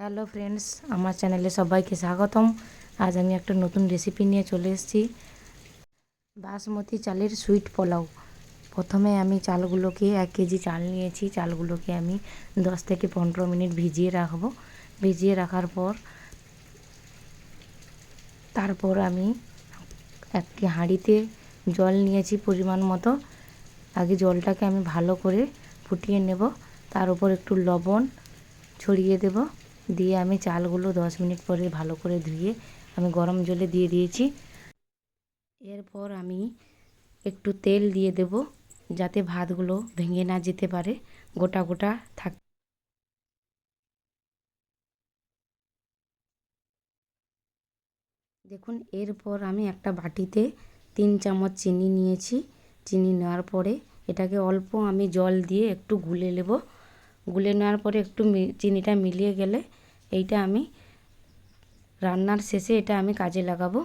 Hello friends, আমার চ্যানেলে সবাইকে স্বাগতম। আজ আমি একটা নতুন রেসিপি নিয়ে চলে এসেছি। বাসমতি চালের সুইট পোলাও। প্রথমে আমি চালগুলোকে এক কেজি চাল নিয়েছি। চালগুলোকে আমি দশ থেকে পনেরো মিনিট ভিজিয়ে রাখব। ভিজিয়ে রাখার পর, তারপর আমি একটি হাঁড়িতে জল নিয়েছি পরিমাণ মতো। আগে জলটাকে আমি ভালো করে ফুটিয়ে নেব। তার উপর একটু লবণ ছড়িয়ে দেব। দিয়ে আমি চালগুলো দশ মিনিট পরে ভালো করে ধুয়ে আমি গরম জলে দিয়ে দিয়েছি। এরপর আমি একটু তেল দিয়ে দেব যাতে ভাতগুলো ভেঙে না যেতে পারে, গোটা গোটা থাক দেখুন, এরপর আমি একটা বাটিতে তিন চামচ চিনি নিয়েছি। চিনি নেওয়ার পরে এটাকে অল্প আমি জল দিয়ে একটু গুলে নেব। গুলে নেওয়ার পরে একটু চিনিটা মিলিয়ে গেলে এইটা আমি রান্নার শেষে এটা আমি কাজে লাগাবো।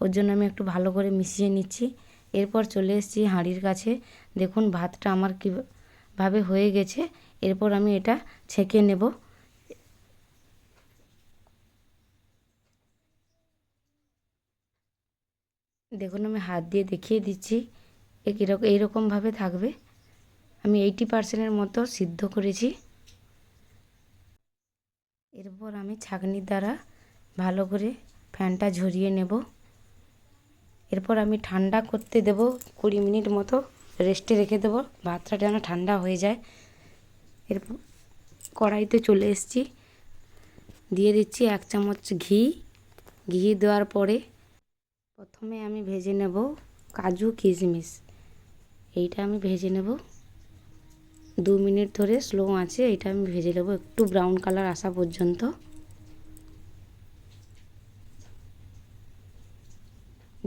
ওর জন্য আমি একটু ভালো করে মিশিয়ে নিচ্ছি। এরপর চলে এসেছি হাঁড়ির কাছে। দেখুন, ভাতটা আমার কীভাবে হয়ে গেছে। এরপর আমি এটা ছেঁকে নেব। দেখুন, আমি হাত দিয়ে দেখিয়ে দিচ্ছি কীরকম, এইরকমভাবে থাকবে। আমি এইটি পার্সেন্টের মতো সিদ্ধ করেছি। এরপর আমি ছাঁকনির দ্বারা ভালো করে ফ্যানটা ঝরিয়ে নেব। এরপর আমি ঠান্ডা করতে দেব, কুড়ি মিনিট মতো রেস্টে রেখে দেবো, ভাতটা যেন ঠান্ডা হয়ে যায়। এরপর কড়াইতে চলে এসেছি। দিয়ে দিচ্ছি এক চামচ ঘি। ঘি দেওয়ার পরে প্রথমে আমি ভেজে নেব কাজু কিশমিশ। এইটা আমি ভেজে নেব। দু মিনিট ধরে স্লো আছে, এটা আমি ভেজে নেব একটু ব্রাউন কালার আসা পর্যন্ত।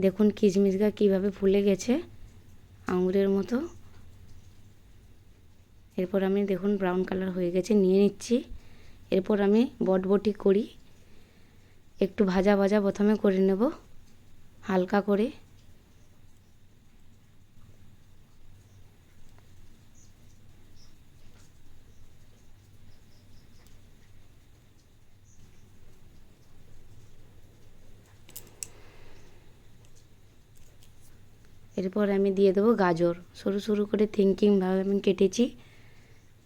দেখুন কিশমিশটা কীভাবে ফুলে গেছে, আঙুরের মতো। এরপর আমি দেখুন ব্রাউন কালার হয়ে গেছে, নিয়ে নিচ্ছি। এরপর আমি বটবটি করি, একটু ভাজা ভাজা প্রথমে করে নেব, হালকা করে। এরপর আমি দিয়ে দেবো গাজর। সরু সরু করে থিঙ্কিংভাবে আমি কেটেছি।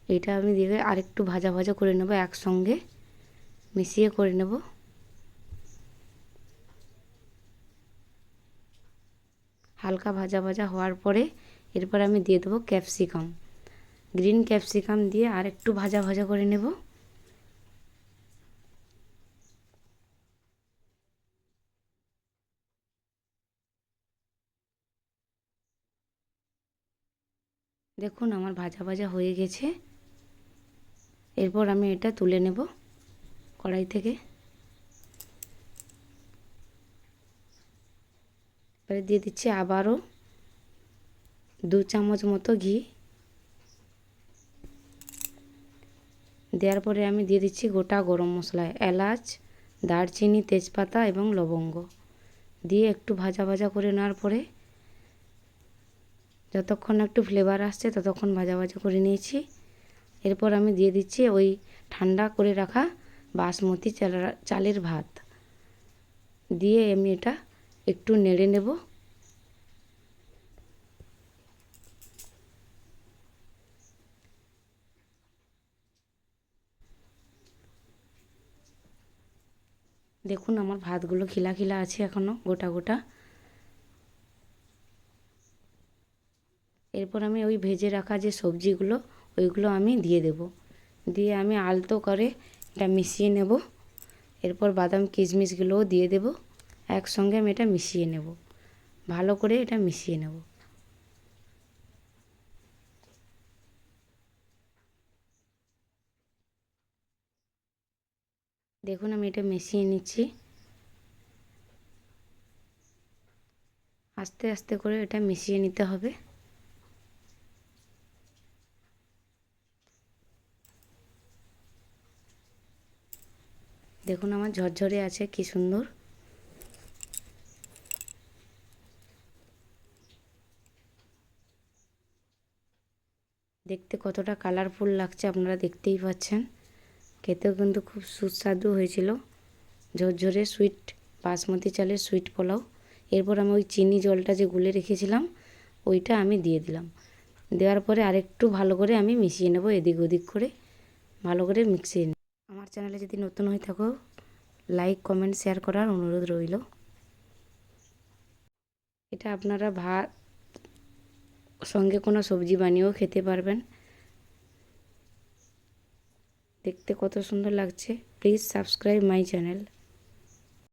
এটা আমি দিয়ে আরেকটু ভাজা ভাজা করে নেব একসঙ্গে। মিশিয়ে করে নেব। হালকা ভাজা ভাজা হওয়ার পরে এরপর আমি দিয়ে দেবো ক্যাপসিকাম। গ্রিন ক্যাপসিকাম দিয়ে আর একটু ভাজা ভাজা করে নেব। দেখুন, আমার ভাজা ভাজা হয়ে গেছে। এরপর আমি এটা তুলে নেব কড়াই থেকে। এবারে দিয়ে দিচ্ছি আবারও দু চামচ মতো ঘি। দেওয়ার পরে আমি দিয়ে দিচ্ছি গোটা গরম মশলা, এলাচ, দারচিনি, তেজপাতা এবং লবঙ্গ। দিয়ে একটু ভাজা ভাজা করে নেওয়ার পরে যতক্ষণ একটু ফ্লেভার আসছে ততক্ষণ ভাজা ভাজা করে নিয়েছি। এরপর আমি দিয়ে দিচ্ছি ওই ঠান্ডা করে রাখা বাসমতি চালের ভাত। দিয়ে আমি এটা একটু নেড়ে নেব। দেখুন আমার ভাতগুলো খিলা খিলা আছে এখনও গোটা গোটা। এরপর আমি ওই ভেজে রাখা যে সবজিগুলো, ওইগুলো আমি দিয়ে দেব। দিয়ে আমি আলতো করে এটা মিশিয়ে নেব। এরপর বাদাম, কিশমিশগুলোও দিয়ে দেব। একসঙ্গে আমি এটা মিশিয়ে নেব। ভালো করে এটা মিশিয়ে নেব। দেখুন, আমি এটা মিশিয়ে নিচ্ছি। আস্তে আস্তে করে এটা মিশিয়ে নিতে হবে। দেখুন আমার ঝরঝরে আছে, কি সুন্দর। দেখতে কতটা কালারফুল লাগছে, আপনারা দেখতেই পাচ্ছেন। খেতেও কিন্তু খুব সুস্বাদু হয়েছিল। ঝরঝরে সুইট বাসমতি চালের সুইট পোলাও। এরপর আমি ওই চিনি জলটা যে গুলে রেখেছিলাম, ওইটা আমি দিয়ে দিলাম। দেওয়ার পরে আরেকটু ভালো করে আমি মিশিয়ে নেব এদিক ওদিক করে, ভালো করে নেব আমার চ্যানেলে যদি নতুন হয়ে থাকো লাইক কমেন্ট শেয়ার করার অনুরোধ রইল। এটা আপনারা ভাত, সঙ্গে কোনো সবজি বানিয়েও খেতে পারবেন। দেখতে কত সুন্দর লাগছে। Please subscribe my channel